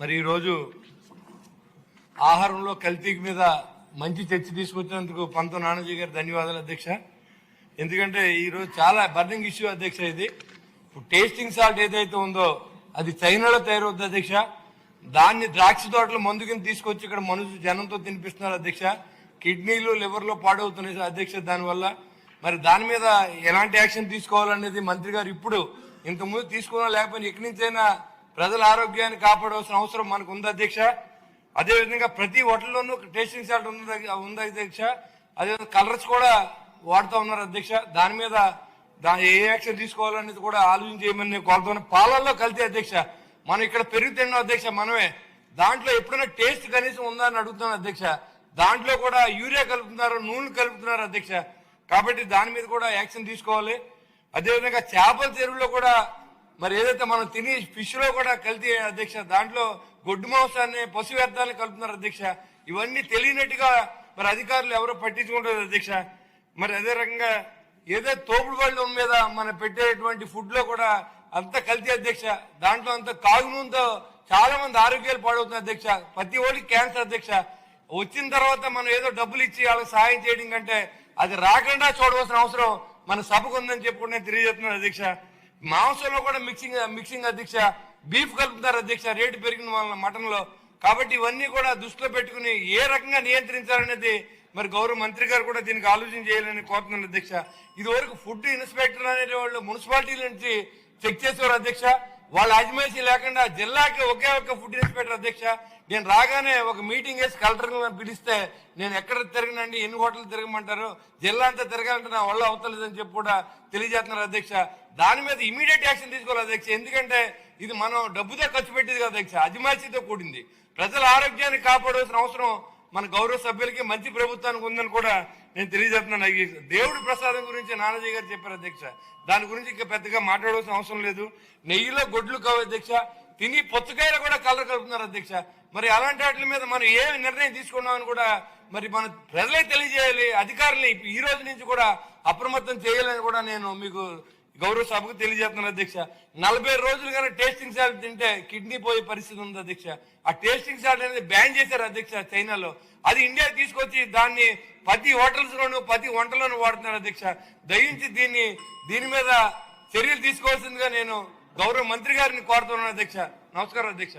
మరి ఈరోజు ఆహారంలో కల్తీ మీద మంచి చర్చ తీసుకొచ్చినందుకు పంత నానాజీ గారు ధన్యవాదాలు అధ్యక్ష. ఎందుకంటే ఈరోజు చాలా బర్నింగ్ ఇష్యూ అధ్యక్ష ఇది. టేస్టింగ్ సాల్ట్ ఏదైతే ఉందో అది చైనాలో తయారవుతుంది అధ్యక్ష. దాన్ని ద్రాక్ష తోటలు మందు తీసుకొచ్చి ఇక్కడ మనుషు జనంతో తినిపిస్తున్నారు అధ్యక్ష. కిడ్నీలు లివర్లో పాడవుతున్నాయి అధ్యక్ష. దానివల్ల మరి దాని మీద ఎలాంటి యాక్షన్ తీసుకోవాలనేది మంత్రి గారు ఇప్పుడు ఇంతకుముందు తీసుకున్నా లేకపోయినా ఎక్కడి నుంచైనా ప్రజల ఆరోగ్యాన్ని కాపాడవలసిన అవసరం మనకు ఉంది అధ్యక్ష. అదేవిధంగా ప్రతి హోటల్లోనూ టేస్టింగ్ సాల్ట్ ఉంది ఉంది అధ్యక్ష. అదేవిధంగా కలర్స్ కూడా వాడుతూ ఉన్నారు అధ్యక్ష. దాని మీద దాని ఏ యాక్షన్ తీసుకోవాలనేది కూడా ఆలోచన చేయమని నేను కోరుతున్నాను. పాలల్లో కలితే అధ్యక్ష మనం ఇక్కడ పెరుగు తిన్నాం అధ్యక్ష మనమే. దాంట్లో ఎప్పుడైనా టేస్ట్ కనీసం ఉందా అని అడుగుతున్నాను అధ్యక్ష. దాంట్లో కూడా యూరియా కలుపుతున్నారు నూనె కలుపుతున్నారు అధ్యక్ష. కాబట్టి దాని మీద కూడా యాక్షన్ తీసుకోవాలి. అదేవిధంగా చేపల చెరువులో కూడా మరి ఏదైతే మనం తిని ఫిష్లో కూడా కల్తీ అధ్యక్ష దాంట్లో గొడ్డు మాంసాన్ని పశు వ్యర్థాన్ని కలుపుతున్నారు అధ్యక్ష. ఇవన్నీ తెలియనట్టుగా మరి అధికారులు ఎవరో పట్టించుకుంటారు అధ్యక్ష. మరి అదే రకంగా ఏదో తోపుడు బళ్ళ మీద మనం పెట్టేటువంటి ఫుడ్లో కూడా అంత కల్తీ అధ్యక్ష. దాంట్లో అంత కాగునంతో చాలా మంది ఆరోగ్యాలు పాడవుతున్నాయి అధ్యక్ష. ప్రతి ఓడికి క్యాన్సర్ అధ్యక్ష. వచ్చిన తర్వాత మనం ఏదో డబ్బులు ఇచ్చి వాళ్ళకి సహాయం చేయడం కంటే అది రాకుండా చూడవలసిన అవసరం మన సభకు ఉందని చెప్పుకుంటే నేను తెలియజేస్తున్నాను అధ్యక్ష. మాంసంలో కూడా మిక్సింగ్ మిక్సింగ్ అధ్యక్ష బీఫ్ కలుపుతారు అధ్యక్ష రేటు పెరిగిన వాళ్ళ మటన్లో కాబట్టి ఇవన్నీ కూడా దృష్టిలో పెట్టుకుని ఏ రకంగా నియంత్రించాలనేది మరి గౌరవ మంత్రి గారు కూడా దీనికి ఆలోచన చేయాలని కోరుతున్నాను అధ్యక్ష. ఇది వరకు ఫుడ్ ఇన్స్పెక్టర్ అనే వాళ్ళు మున్సిపాలిటీ నుంచి చెక్ చేసేవారు అధ్యక్ష. వాళ్ళ అజమాయిషీ లేకుండా జిల్లాకి ఒకే ఒక్క ఫుడ్ ఇన్స్పెక్టర్ అధ్యక్ష నేను రాగానే ఒక మీటింగ్ వేసి కలెక్టర్ పిలిస్తే నేను ఎక్కడ తిరగనండి? ఎన్ని హోటల్ తిరగమంటారు? జిల్లా అంతా తిరగాలంటే నా వల్ల అవుతలేదని చెప్పి కూడా తెలియజేస్తున్నారు అధ్యక్ష. దాని మీద ఇమీడియట్ యాక్షన్ తీసుకోవాలి అధ్యక్ష. ఎందుకంటే ఇది మనం డబ్బుతో ఖర్చు పెట్టేది కదా అధ్యక్ష. అజమాయిషీతో కూడింది. ప్రజల ఆరోగ్యాన్ని కాపాడవలసిన అవసరం మన గౌరవ సభ్యులకి మంచి ప్రభుత్వానికి ఉందని కూడా నేను తెలియజేస్తున్నాను. ఈ దేవుడి ప్రసాదం గురించి నానాజీ గారు చెప్పారు అధ్యక్ష. దాని గురించి ఇంకా పెద్దగా మాట్లాడవలసిన అవసరం లేదు. నెయ్యిలో గొడ్లు కావు అధ్యక్ష. తిని పొత్తుకాయలు కూడా కలర్ కలుపుతున్నారు అధ్యక్ష. మరి అలాంటి వాటి మీద మనం ఏ నిర్ణయం తీసుకున్నామని కూడా మరి మన ప్రజలే తెలియజేయాలి. అధికారులని ఈ రోజు నుంచి కూడా అప్రమత్తం చేయాలని కూడా నేను మీకు గౌరవ సభకు తెలియజేస్తున్నాను అధ్యక్ష. నలభై రోజులు కానీ టేస్టింగ్ సాల్ట్ తింటే కిడ్నీ పోయే పరిస్థితి ఉంది అధ్యక్ష. ఆ టేస్టింగ్ సాల్ట్ అనేది బ్యాన్ చేశారు అధ్యక్ష చైనాలో. అది ఇండియా తీసుకొచ్చి దాన్ని ప్రతి హోటల్స్ లోను ప్రతి వంటలోను వాడుతున్నారు అధ్యక్ష. దయించి దీన్ని దీని మీద చర్యలు తీసుకోవాల్సిందిగా నేను గౌరవ మంత్రి గారిని కోరుతున్నాను అధ్యక్ష. నమస్కారం అధ్యక్ష.